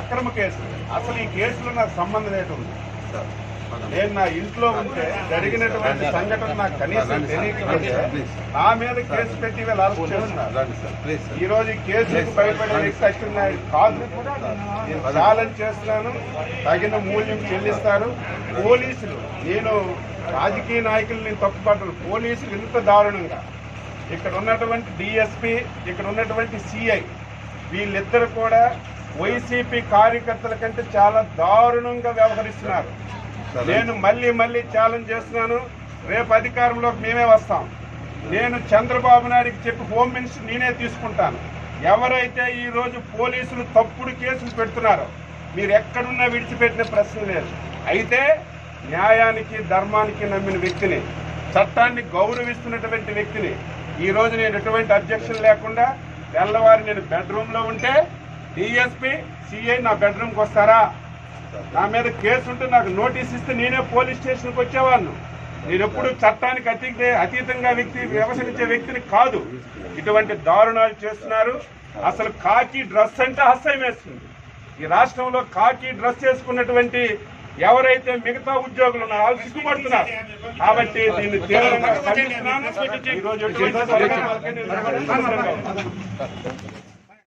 అక్రమ కేసులు. అసలు ఈ కేసులో నాకు సంబంధం ఏంటి ఉంది? నేను నా ఇంట్లో ఉంటే జరిగినటువంటి సంఘటన నాకు కనీసం తెలియకపోతే నా మీద కేసు పెట్టి వీళ్ళు అరెస్ట్ చేస్తున్నారు. ఈ రోజు ఈ కేసులకు భయపడే వ్యక్తి అచ్చెన్నాయుడు కాదు. నేను ఛాలెంజ్ చేస్తున్నాను. తగిన మూల్యం చెల్లిస్తారు. పోలీసులు నేను రాజకీయ నాయకుల్ని తప్పుపడ్డాను పోలీసులు ఇంత దారుణంగా. ఇక్కడ ఉన్నటువంటి డిఎస్పి ఇక్కడ ఉన్నటువంటి సిఐ వీళ్ళిద్దరు కూడా వైసీపీ కార్యకర్తల కంటే చాలా దారుణంగా వ్యవహరిస్తున్నారు. నేను మళ్ళీ మళ్ళీ ఛాలెంజ్ చేస్తున్నాను. రేపు అధికారంలోకి మేమే వస్తాం. నేను చంద్రబాబు నాయుడికి చెప్పి హోమ్ మినిస్టర్ నేనే తీసుకుంటాను. ఎవరైతే ఈ రోజు పోలీసులు తప్పుడు కేసులు పెడుతున్నారో మీరు ఎక్కడున్నా విడిచిపెట్టిన ప్రశ్న లేదు. అయితే న్యాయానికి ధర్మానికి నమ్మిన వ్యక్తిని చట్టాన్ని గౌరవిస్తున్నటువంటి వ్యక్తిని ఈ రోజు నేను ఎటువంటి అబ్జెక్షన్ లేకుండా తెల్లవారి నేను బెడ్రూమ్లో ఉంటే డిఎస్పీ సిఐ నా బెడ్రూమ్కి వస్తారా? నా మీద కేసు ఉంటే నాకు నోటీస్ ఇస్తే నేనే పోలీస్ స్టేషన్కి వచ్చేవాడిను. నేను ఎప్పుడు చట్టానికి అతీత అతీతంగా వ్యక్తి వ్యవహరించే వ్యక్తిని కాదు. ఇటువంటి దారుణాలు చేస్తున్నారు. అసలు కాకి డ్రెస్ అంటే అసహ్యం వేస్తుంది. ఈ రాష్ట్రంలో కాకి డ్రెస్ వేసుకున్నటువంటి ఎవరైతే మిగతా ఉద్యోగులు ఉన్నారో వాళ్ళు సిగ్గుపడుతున్నారు కాబట్టి దీన్ని తీవ్రంగా ఖండిస్తున్నాను.